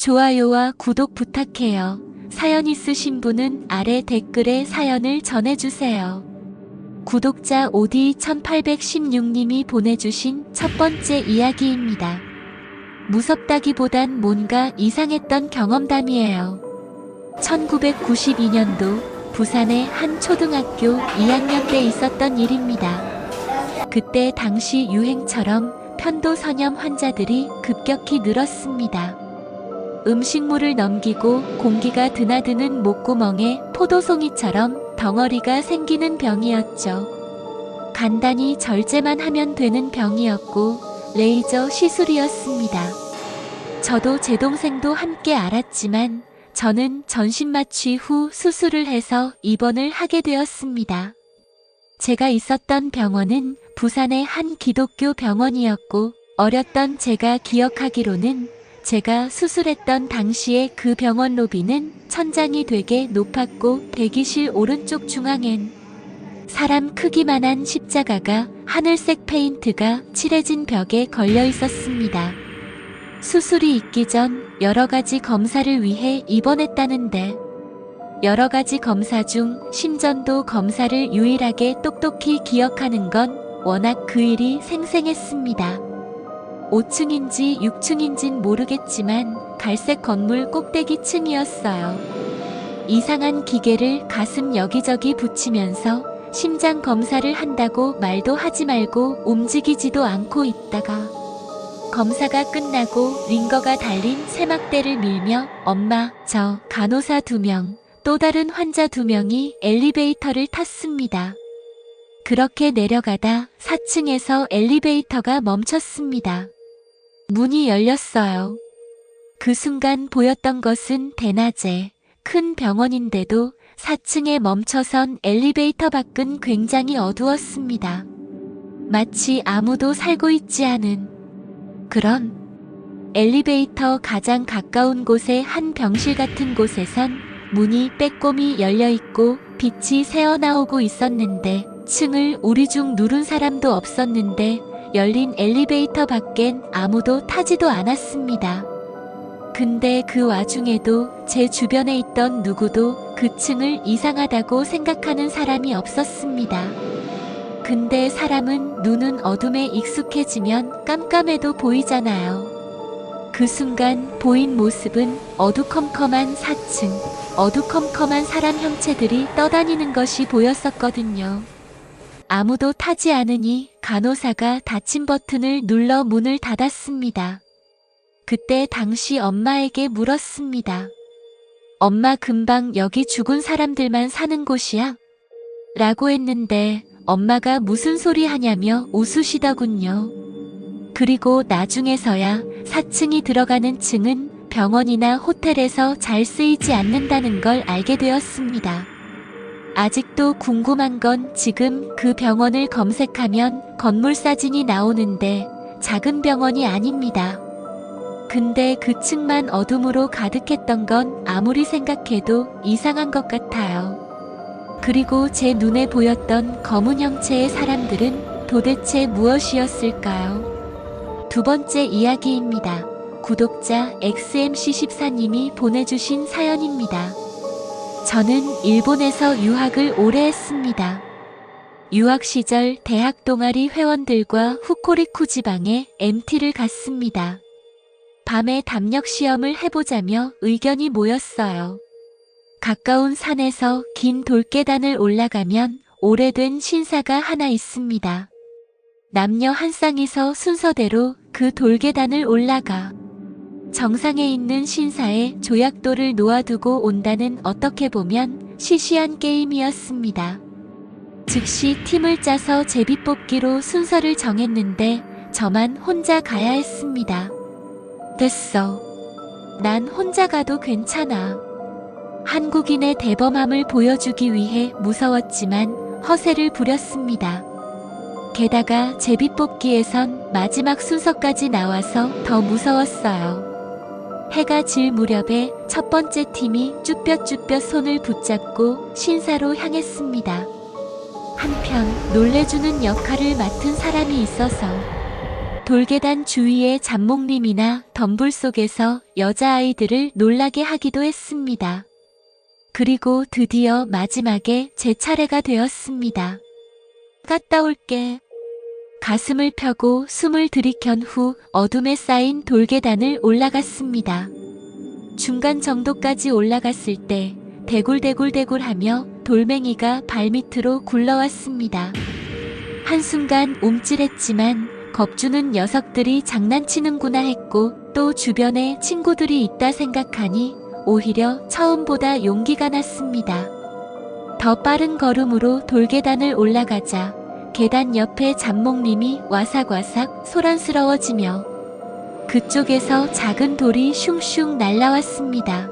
좋아요와 구독 부탁해요. 사연 있으신 분은 아래 댓글에 사연을 전해주세요. 구독자 오디 1816님이 보내주신 첫 번째 이야기입니다. 무섭다기보단 뭔가 이상했던 경험담이에요. 1992년도 부산의 한 초등학교 2학년 때 있었던 일입니다. 그때 당시 유행처럼 편도선염 환자들이 급격히 늘었습니다. 음식물을 넘기고 공기가 드나드는 목구멍에 포도송이처럼 덩어리가 생기는 병이었죠. 간단히 절제만 하면 되는 병이었고 레이저 시술이었습니다. 저도 제 동생도 함께 알았지만 저는 전신 마취 후 수술을 해서 입원을 하게 되었습니다. 제가 있었던 병원은 부산의 한 기독교 병원이었고 어렸던 제가 기억하기로는 제가 수술했던 당시에 그 병원 로비는 천장이 되게 높았고 대기실 오른쪽 중앙엔 사람 크기만한 십자가가 하늘색 페인트가 칠해진 벽에 걸려 있었습니다. 수술이 있기 전 여러 가지 검사를 위해 입원했다는데 여러 가지 검사 중 심전도 검사를 유일하게 똑똑히 기억하는 건 워낙 그 일이 생생했습니다. 5층인지 6층인진 모르겠지만 갈색 건물 꼭대기 층이었어요. 이상한 기계를 가슴 여기저기 붙이면서 심장 검사를 한다고 말도 하지 말고 움직이지도 않고 있다가 검사가 끝나고 링거가 달린 세막대를 밀며 엄마, 저, 간호사 두 명, 또 다른 환자 두 명이 엘리베이터를 탔습니다. 그렇게 내려가다 4층에서 엘리베이터가 멈췄습니다. 문이 열렸어요. 그 순간 보였던 것은 대낮에 큰 병원인데도 4층에 멈춰선 엘리베이터 밖은 굉장히 어두웠습니다. 마치 아무도 살고 있지 않은 그런 엘리베이터 가장 가까운 곳의 한 병실 같은 곳에선 문이 빼꼼히 열려 있고 빛이 새어나오고 있었는데 층을 우리 중 누른 사람도 없었는데 열린 엘리베이터 밖엔 아무도 타지도 않았습니다. 근데 그 와중에도 제 주변에 있던 누구도 그 층을 이상하다고 생각하는 사람이 없었습니다. 근데 사람은 눈은 어둠에 익숙해지면 깜깜해도 보이잖아요. 그 순간 보인 모습은 어두컴컴한 4층, 어두컴컴한 사람 형체들이 떠다니는 것이 보였었거든요. 아무도 타지 않으니 간호사가 닫힌 버튼을 눌러 문을 닫았습니다. 그때 당시 엄마에게 물었습니다. 엄마 금방 여기 죽은 사람들만 사는 곳이야? 라고 했는데 엄마가 무슨 소리 하냐며 웃으시더군요. 그리고 나중에서야 4층이 들어가는 층은 병원이나 호텔에서 잘 쓰이지 않는다는 걸 알게 되었습니다. 아직도 궁금한 건 지금 그 병원을 검색하면 건물 사진이 나오는데 작은 병원이 아닙니다. 근데 그 층만 어둠으로 가득했던 건 아무리 생각해도 이상한 것 같아요. 그리고 제 눈에 보였던 검은 형체의 사람들은 도대체 무엇이었을까요? 두 번째 이야기입니다. 구독자 XMC14님이 보내주신 사연입니다. 저는 일본에서 유학을 오래 했습니다. 유학 시절 대학 동아리 회원들과 후코리쿠 지방에 MT를 갔습니다. 밤에 담력 시험을 해보자며 의견이 모였어요. 가까운 산에서 긴 돌계단을 올라가면 오래된 신사가 하나 있습니다. 남녀 한 쌍이서 순서대로 그 돌계단을 올라가 정상에 있는 신사에 조약돌을 놓아두고 온다는 어떻게 보면 시시한 게임이었습니다. 즉시 팀을 짜서 제비뽑기로 순서를 정했는데 저만 혼자 가야 했습니다. 됐어. 난 혼자 가도 괜찮아. 한국인의 대범함을 보여주기 위해 무서웠지만 허세를 부렸습니다. 게다가 제비뽑기에선 마지막 순서까지 나와서 더 무서웠어요. 해가 질 무렵에 첫 번째 팀이 쭈뼛쭈뼛 손을 붙잡고 신사로 향했습니다. 한편 놀래주는 역할을 맡은 사람이 있어서 돌계단 주위의 잡목림이나 덤불 속에서 여자아이들을 놀라게 하기도 했습니다. 그리고 드디어 마지막에 제 차례가 되었습니다. 갔다 올게. 가슴을 펴고 숨을 들이켠 후 어둠에 쌓인 돌계단을 올라갔습니다. 중간 정도까지 올라갔을 때 대굴대굴대굴하며 돌멩이가 발밑으로 굴러왔습니다. 한순간 움찔했지만 겁주는 녀석들이 장난치는구나 했고 또 주변에 친구들이 있다 생각하니 오히려 처음보다 용기가 났습니다. 더 빠른 걸음으로 돌계단을 올라가자 계단 옆에 잡목님이 와삭와삭 소란스러워지며 그쪽에서 작은 돌이 슝슝 날라왔습니다.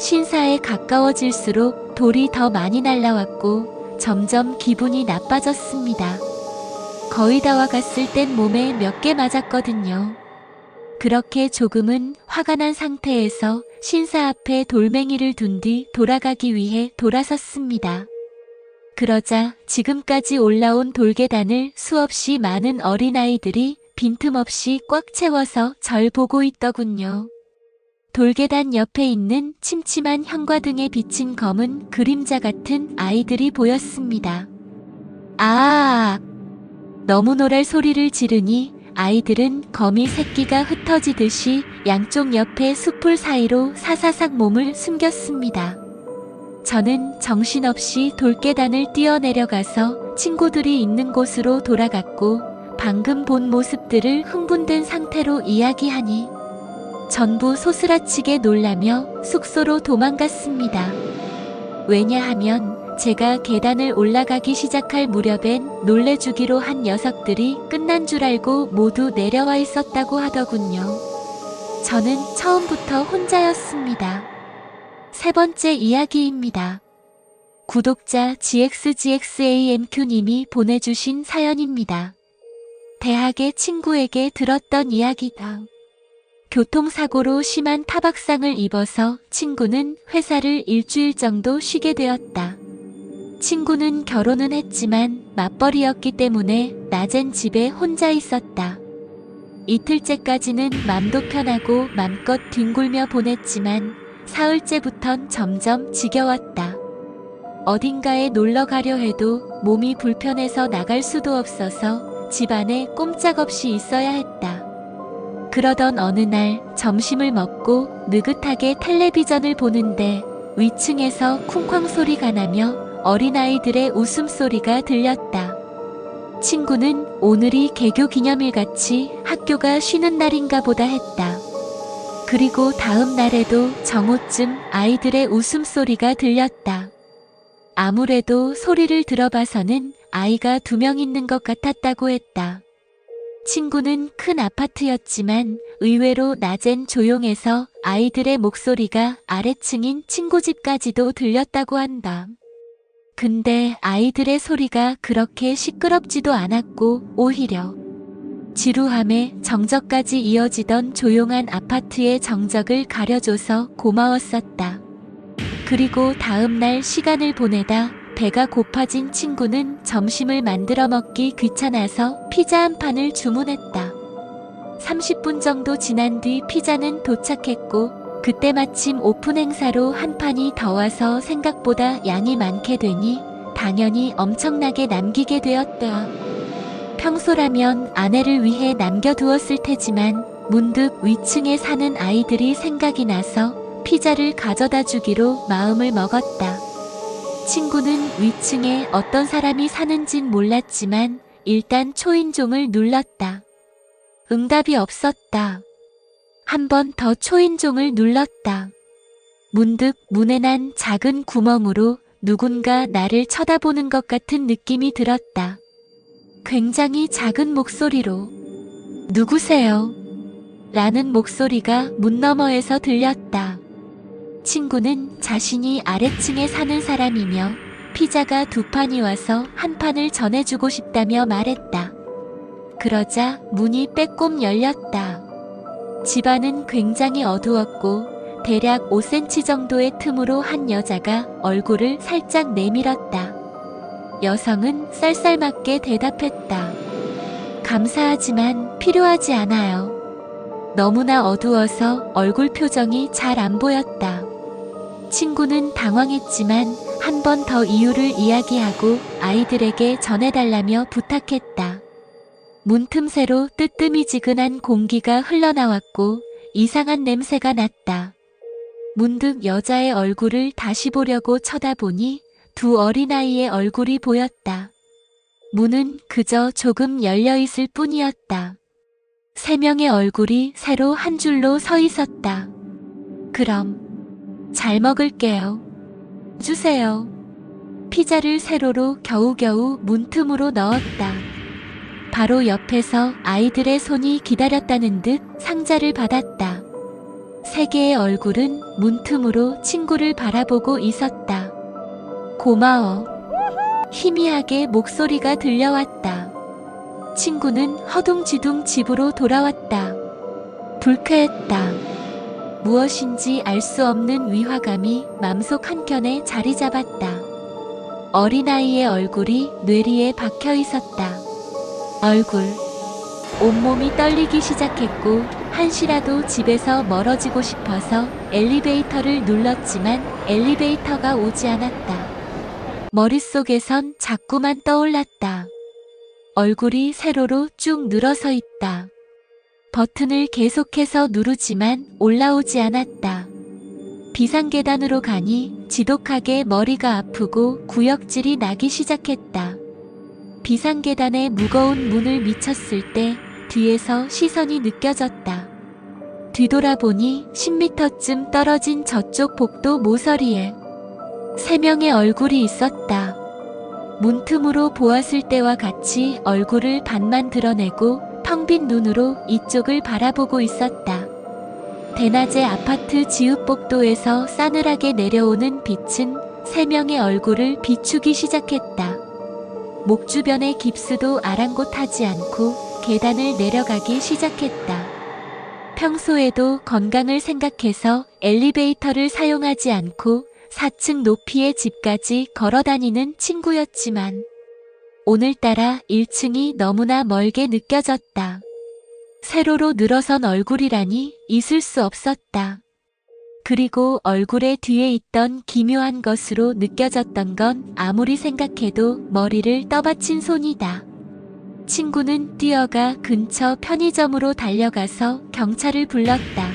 신사에 가까워질수록 돌이 더 많이 날라왔고 점점 기분이 나빠졌습니다. 거의 다 와갔을 땐 몸에 몇 개 맞았거든요. 그렇게 조금은 화가 난 상태에서 신사 앞에 돌멩이를 둔 뒤 돌아가기 위해 돌아섰습니다. 그러자 지금까지 올라온 돌계단을 수없이 많은 어린아이들이 빈틈없이 꽉 채워서 절 보고 있더군요. 돌계단 옆에 있는 침침한 형과등에 비친 검은 그림자 같은 아이들이 보였습니다. 아! 너무 노랄 소리를 지르니 아이들은 거미 새끼가 흩어지듯이 양쪽 옆에 숲풀 사이로 사사삭 몸을 숨겼습니다. 저는 정신없이 돌계단을 뛰어내려가서 친구들이 있는 곳으로 돌아갔고 방금 본 모습들을 흥분된 상태로 이야기하니 전부 소스라치게 놀라며 숙소로 도망갔습니다. 왜냐하면 제가 계단을 올라가기 시작할 무렵엔 놀래주기로 한 녀석들이 끝난 줄 알고 모두 내려와 있었다고 하더군요. 저는 처음부터 혼자였습니다. 세 번째 이야기입니다. 구독자 GXGXAMQ님이 보내주신 사연입니다. 대학의 친구에게 들었던 이야기다. 교통사고로 심한 타박상을 입어서 친구는 회사를 일주일 정도 쉬게 되었다. 친구는 결혼은 했지만 맞벌이였기 때문에 낮엔 집에 혼자 있었다. 이틀째까지는 맘도 편하고 맘껏 뒹굴며 보냈지만 사흘째부턴 점점 지겨웠다. 어딘가에 놀러 가려 해도 몸이 불편해서 나갈 수도 없어서 집 안에 꼼짝없이 있어야 했다. 그러던 어느 날 점심을 먹고 느긋하게 텔레비전을 보는데 위층에서 쿵쾅 소리가 나며 어린아이들의 웃음소리가 들렸다. 친구는 오늘이 개교 기념일 같이 학교가 쉬는 날인가 보다 했다. 그리고 다음 날에도 정오쯤 아이들의 웃음소리가 들렸다. 아무래도 소리를 들어봐서는 아이가 두 명 있는 것 같았다고 했다. 친구는 큰 아파트였지만 의외로 낮엔 조용해서 아이들의 목소리가 아래층인 친구 집까지도 들렸다고 한다. 근데 아이들의 소리가 그렇게 시끄럽지도 않았고 오히려 지루함에 정적까지 이어지던 조용한 아파트의 정적을 가려줘서 고마웠었다. 그리고 다음날 시간을 보내다 배가 고파진 친구는 점심을 만들어 먹기 귀찮아서 피자 한 판을 주문했다. 30분 정도 지난 뒤 피자는 도착했고 그때 마침 오픈 행사로 한 판이 더 와서 생각보다 양이 많게 되니 당연히 엄청나게 남기게 되었다. 평소라면 아내를 위해 남겨두었을 테지만 문득 위층에 사는 아이들이 생각이 나서 피자를 가져다 주기로 마음을 먹었다. 친구는 위층에 어떤 사람이 사는진 몰랐지만 일단 초인종을 눌렀다. 응답이 없었다. 한 번 더 초인종을 눌렀다. 문득 문에 난 작은 구멍으로 누군가 나를 쳐다보는 것 같은 느낌이 들었다. 굉장히 작은 목소리로 누구세요? 라는 목소리가 문 너머에서 들렸다. 친구는 자신이 아래층에 사는 사람이며 피자가 두 판이 와서 한 판을 전해주고 싶다며 말했다. 그러자 문이 빼꼼 열렸다. 집안은 굉장히 어두웠고 대략 5cm 정도의 틈으로 한 여자가 얼굴을 살짝 내밀었다. 여성은 쌀쌀맞게 대답했다. 감사하지만 필요하지 않아요. 너무나 어두워서 얼굴 표정이 잘 안 보였다. 친구는 당황했지만 한 번 더 이유를 이야기하고 아이들에게 전해달라며 부탁했다. 문틈새로 뜨뜨미지근한 공기가 흘러나왔고 이상한 냄새가 났다. 문득 여자의 얼굴을 다시 보려고 쳐다보니 두 어린아이의 얼굴이 보였다. 문은 그저 조금 열려 있을 뿐이었다. 세 명의 얼굴이 새로 한 줄로 서 있었다. 그럼 잘 먹을게요. 주세요. 피자를 세로로 겨우겨우 문틈으로 넣었다. 바로 옆에서 아이들의 손이 기다렸다는 듯 상자를 받았다. 세 개의 얼굴은 문틈으로 친구를 바라보고 있었다. 고마워. 희미하게 목소리가 들려왔다. 친구는 허둥지둥 집으로 돌아왔다. 불쾌했다. 무엇인지 알 수 없는 위화감이 맘속 한켠에 자리 잡았다. 어린아이의 얼굴이 뇌리에 박혀 있었다. 얼굴. 온몸이 떨리기 시작했고, 한시라도 집에서 멀어지고 싶어서 엘리베이터를 눌렀지만 엘리베이터가 오지 않았다. 머릿속에선 자꾸만 떠올랐다. 얼굴이 세로로 쭉 늘어서 있다. 버튼을 계속해서 누르지만 올라오지 않았다. 비상계단으로 가니 지독하게 머리가 아프고 구역질이 나기 시작했다. 비상계단의 무거운 문을 미쳤을 때 뒤에서 시선이 느껴졌다. 뒤돌아보니 10m쯤 떨어진 저쪽 복도 모서리에 세 명의 얼굴이 있었다. 문틈으로 보았을 때와 같이 얼굴을 반만 드러내고 텅 빈 눈으로 이쪽을 바라보고 있었다. 대낮의 아파트 지읒복도에서 싸늘하게 내려오는 빛은 세 명의 얼굴을 비추기 시작했다. 목 주변의 깁스도 아랑곳하지 않고 계단을 내려가기 시작했다. 평소에도 건강을 생각해서 엘리베이터를 사용하지 않고 4층 높이의 집까지 걸어 다니는 친구였지만 오늘따라 1층이 너무나 멀게 느껴졌다. 세로로 늘어선 얼굴이라니 있을 수 없었다. 그리고 얼굴의 뒤에 있던 기묘한 것으로 느껴졌던 건 아무리 생각해도 머리를 떠받친 손이다. 친구는 뛰어가 근처 편의점으로 달려가서 경찰을 불렀다.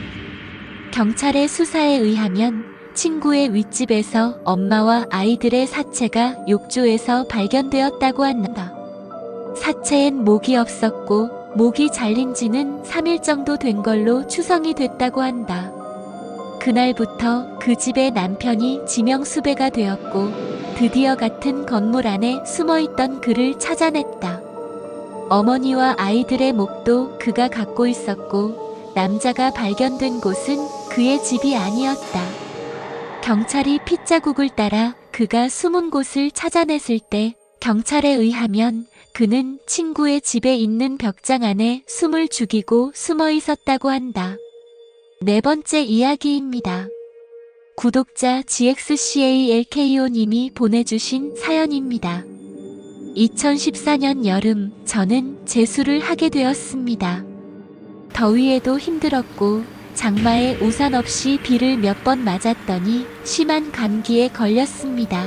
경찰의 수사에 의하면 친구의 윗집에서 엄마와 아이들의 사체가 욕조에서 발견되었다고 한다. 사체엔 목이 없었고 목이 잘린 지는 3일 정도 된 걸로 추정이 됐다고 한다. 그날부터 그 집의 남편이 지명수배가 되었고 드디어 같은 건물 안에 숨어 있던 그를 찾아냈다. 어머니와 아이들의 목도 그가 갖고 있었고 남자가 발견된 곳은 그의 집이 아니었다. 경찰이 핏자국을 따라 그가 숨은 곳을 찾아냈을 때 경찰에 의하면 그는 친구의 집에 있는 벽장 안에 숨을 죽이고 숨어 있었다고 한다. 네 번째 이야기입니다. 구독자 GXCALKO님이 보내주신 사연입니다. 2014년 여름 저는 재수를 하게 되었습니다. 더위에도 힘들었고 장마에 우산 없이 비를 몇 번 맞았더니 심한 감기에 걸렸습니다.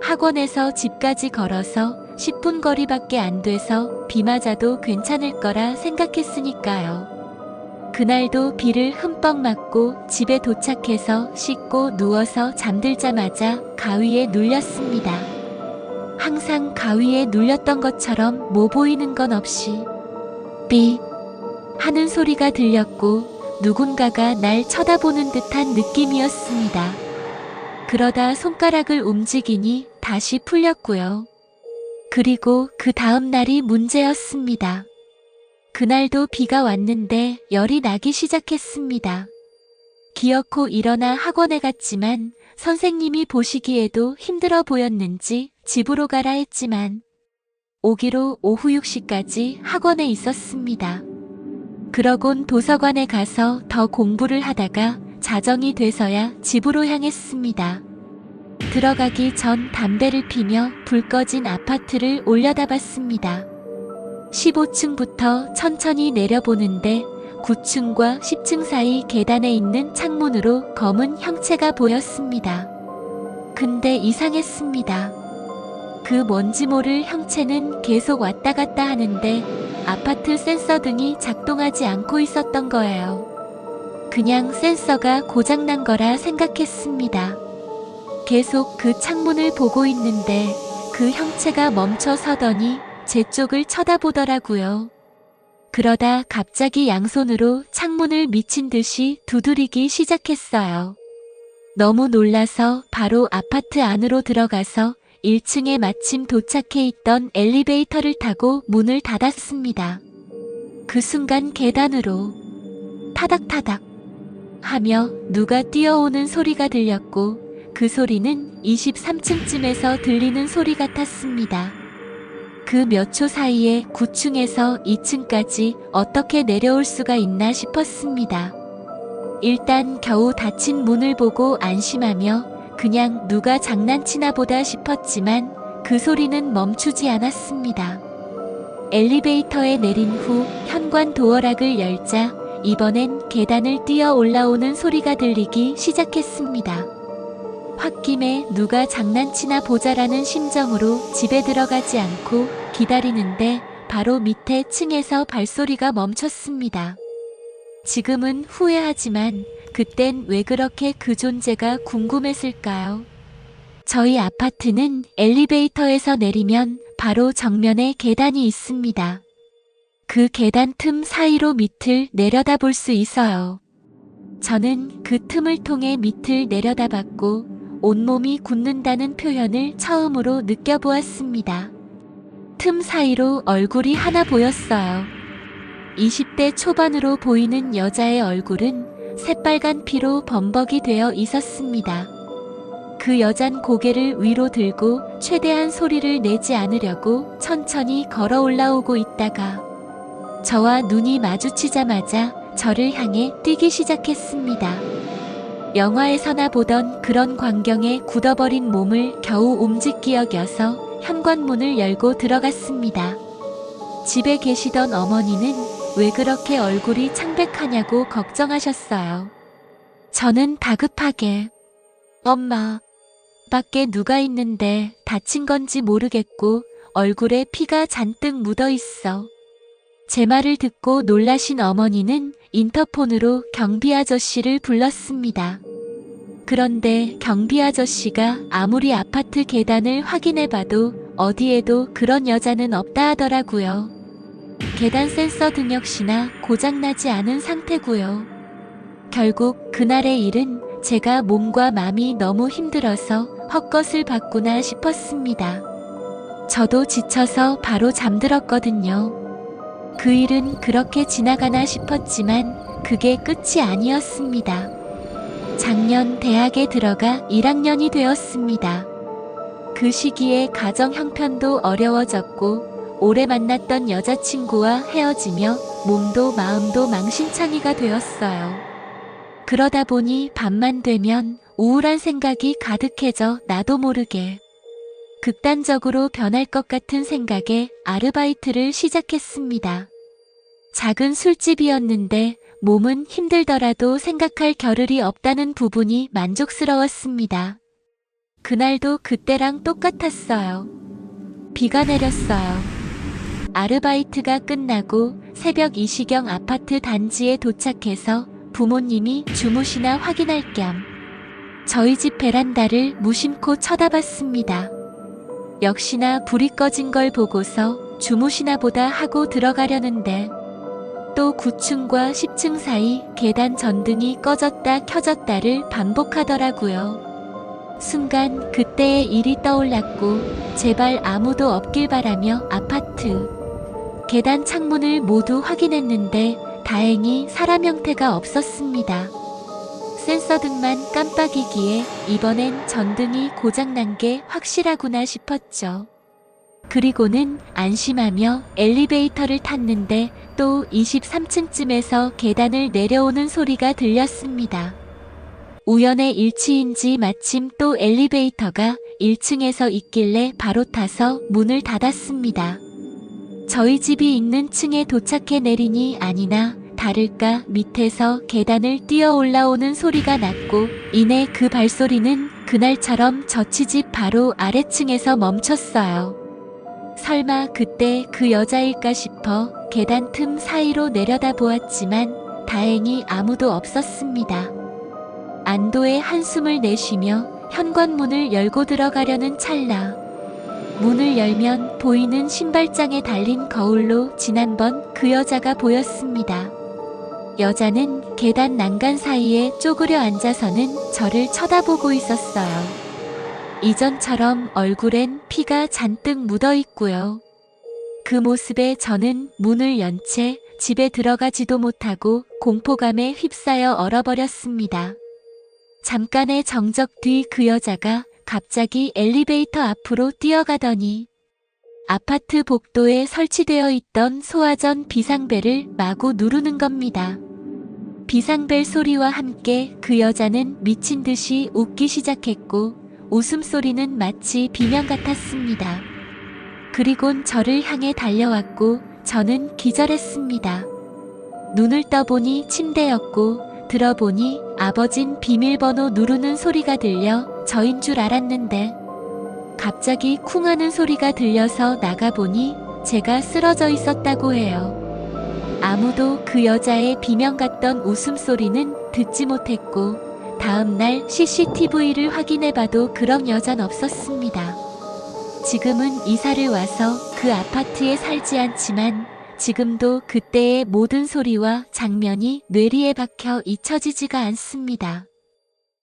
학원에서 집까지 걸어서 10분 거리밖에 안 돼서 비 맞아도 괜찮을 거라 생각했으니까요. 그날도 비를 흠뻑 맞고 집에 도착해서 씻고 누워서 잠들자마자 가위에 눌렸습니다. 항상 가위에 눌렸던 것처럼 뭐 보이는 건 없이 삐 하는 소리가 들렸고 누군가가 날 쳐다보는 듯한 느낌이었습니다. 그러다 손가락을 움직이니 다시 풀렸고요. 그리고 그 다음 날이 문제였습니다. 그날도 비가 왔는데 열이 나기 시작했습니다. 기어코 일어나 학원에 갔지만 선생님이 보시기에도 힘들어 보였는지 집으로 가라 했지만 오기로 오후 6시까지 학원에 있었습니다. 그러곤 도서관에 가서 더 공부를 하다가 자정이 돼서야 집으로 향했습니다. 들어가기 전 담배를 피며 불 꺼진 아파트를 올려다봤습니다. 15층부터 천천히 내려보는데 9층과 10층 사이 계단에 있는 창문으로 검은 형체가 보였습니다. 근데 이상했습니다. 그 뭔지 모를 형체는 계속 왔다 갔다 하는데 아파트 센서 등이 작동하지 않고 있었던 거예요. 그냥 센서가 고장난 거라 생각했습니다. 계속 그 창문을 보고 있는데 그 형체가 멈춰 서더니 제 쪽을 쳐다보더라고요. 그러다 갑자기 양손으로 창문을 미친 듯이 두드리기 시작했어요. 너무 놀라서 바로 아파트 안으로 들어가서 1층에 마침 도착해 있던 엘리베이터를 타고 문을 닫았습니다. 그 순간 계단으로 타닥타닥 하며 누가 뛰어오는 소리가 들렸고 그 소리는 23층쯤에서 들리는 소리 같았습니다. 그 몇 초 사이에 9층에서 2층까지 어떻게 내려올 수가 있나 싶었습니다. 일단 겨우 닫힌 문을 보고 안심하며 그냥 누가 장난치나 보다 싶었지만 그 소리는 멈추지 않았습니다. 엘리베이터에 내린 후 현관 도어락을 열자 이번엔 계단을 뛰어 올라오는 소리가 들리기 시작했습니다. 홧김에 누가 장난치나 보자라는 심정으로 집에 들어가지 않고 기다리는데 바로 밑에 층에서 발소리가 멈췄습니다. 지금은 후회하지만 그땐 왜 그렇게 그 존재가 궁금했을까요? 저희 아파트는 엘리베이터에서 내리면 바로 정면에 계단이 있습니다. 그 계단 틈 사이로 밑을 내려다 볼 수 있어요. 저는 그 틈을 통해 밑을 내려다봤고 온몸이 굳는다는 표현을 처음으로 느껴보았습니다. 틈 사이로 얼굴이 하나 보였어요. 20대 초반으로 보이는 여자의 얼굴은 새빨간 피로 범벅이 되어 있었습니다. 그 여잔 고개를 위로 들고 최대한 소리를 내지 않으려고 천천히 걸어 올라오고 있다가 저와 눈이 마주치자마자 저를 향해 뛰기 시작했습니다. 영화에서나 보던 그런 광경에 굳어버린 몸을 겨우 움직기 여겨서 현관문을 열고 들어갔습니다. 집에 계시던 어머니는 왜 그렇게 얼굴이 창백하냐고 걱정하셨어요. 저는 다급하게 엄마 밖에 누가 있는데 다친 건지 모르겠고 얼굴에 피가 잔뜩 묻어 있어. 제 말을 듣고 놀라신 어머니는 인터폰으로 경비 아저씨를 불렀습니다. 그런데 경비 아저씨가 아무리 아파트 계단을 확인해 봐도 어디에도 그런 여자는 없다 하더라고요. 계단 센서 등 역시나 고장나지 않은 상태고요. 결국 그날의 일은 제가 몸과 마음이 너무 힘들어서 헛것을 봤구나 싶었습니다. 저도 지쳐서 바로 잠들었거든요. 그 일은 그렇게 지나가나 싶었지만 그게 끝이 아니었습니다. 작년 대학에 들어가 1학년이 되었습니다. 그 시기에 가정 형편도 어려워졌고 오래 만났던 여자친구와 헤어지며 몸도 마음도 망신창이가 되었어요. 그러다 보니 밤만 되면 우울한 생각이 가득해져 나도 모르게 극단적으로 변할 것 같은 생각에 아르바이트를 시작했습니다. 작은 술집이었는데 몸은 힘들더라도 생각할 겨를이 없다는 부분이 만족스러웠습니다. 그날도 그때랑 똑같았어요. 비가 내렸어요. 아르바이트가 끝나고 새벽 이시경 아파트 단지에 도착해서 부모님이 주무시나 확인할 겸 저희 집 베란다를 무심코 쳐다봤습니다. 역시나 불이 꺼진 걸 보고서 주무시나 보다 하고 들어가려는데 또 9층과 10층 사이 계단 전등이 꺼졌다 켜졌다를 반복하더라고요. 순간 그때의 일이 떠올랐고 제발 아무도 없길 바라며 아파트 계단 창문을 모두 확인했는데 다행히 사람 형태가 없었습니다. 센서 등만 깜빡이기에 이번엔 전등이 고장난 게 확실하구나 싶었죠. 그리고는 안심하며 엘리베이터를 탔는데 또 23층쯤에서 계단을 내려오는 소리가 들렸습니다. 우연의 일치인지 마침 또 엘리베이터가 1층에서 있길래 바로 타서 문을 닫았습니다. 저희 집이 있는 층에 도착해 내리니 아니나 다를까 밑에서 계단을 뛰어 올라오는 소리가 났고 이내 그 발소리는 그날처럼 저치 집 바로 아래층에서 멈췄어요. 설마 그때 그 여자일까 싶어 계단 틈 사이로 내려다 보았지만 다행히 아무도 없었습니다. 안도의 한숨을 내쉬며 현관문을 열고 들어가려는 찰나 문을 열면 보이는 신발장에 달린 거울로 지난번 그 여자가 보였습니다. 여자는 계단 난간 사이에 쪼그려 앉아서는 저를 쳐다보고 있었어요. 이전처럼 얼굴엔 피가 잔뜩 묻어 있고요. 그 모습에 저는 문을 연 채 집에 들어가지도 못하고 공포감에 휩싸여 얼어버렸습니다. 잠깐의 정적 뒤 그 여자가 갑자기 엘리베이터 앞으로 뛰어가더니 아파트 복도에 설치되어 있던 소화전 비상벨을 마구 누르는 겁니다. 비상벨 소리와 함께 그 여자는 미친 듯이 웃기 시작했고 웃음소리는 마치 비명 같았습니다. 그리곤 저를 향해 달려왔고 저는 기절했습니다. 눈을 떠보니 침대였고 들어보니 아버진 비밀번호 누르는 소리가 들려 저인 줄 알았는데 갑자기 쿵 하는 소리가 들려서 나가보니 제가 쓰러져 있었다고 해요. 아무도 그 여자의 비명 같던 웃음소리는 듣지 못했고 다음날 CCTV를 확인해봐도 그런 여잔 없었습니다. 지금은 이사를 와서 그 아파트에 살지 않지만 지금도 그때의 모든 소리와 장면이 뇌리에 박혀 잊혀지지가 않습니다.